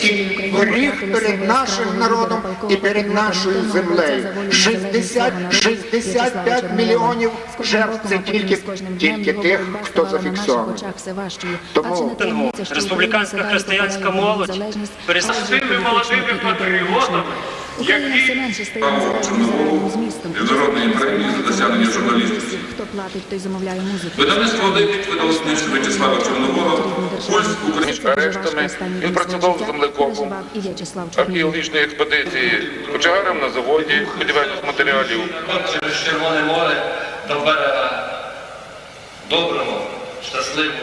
і гріх перед нашим народом і перед нашою землею. 60, 65 мільйонів жертв це тільки, тільки тих, хто зафіксований. Тому республіканська християнська молодь перестала молодими патріотами, які міжнародної за досягнення журналістики. Хто платить, той замовляє музику. Видавництво «Одесит» видало книжку В'ячеслава Чорновола «Польську українську арештами він працював землекопом археологічної експедиції, кочегарем на заводі будівельних матеріалів. через Червоне море до берега доброго, щасливого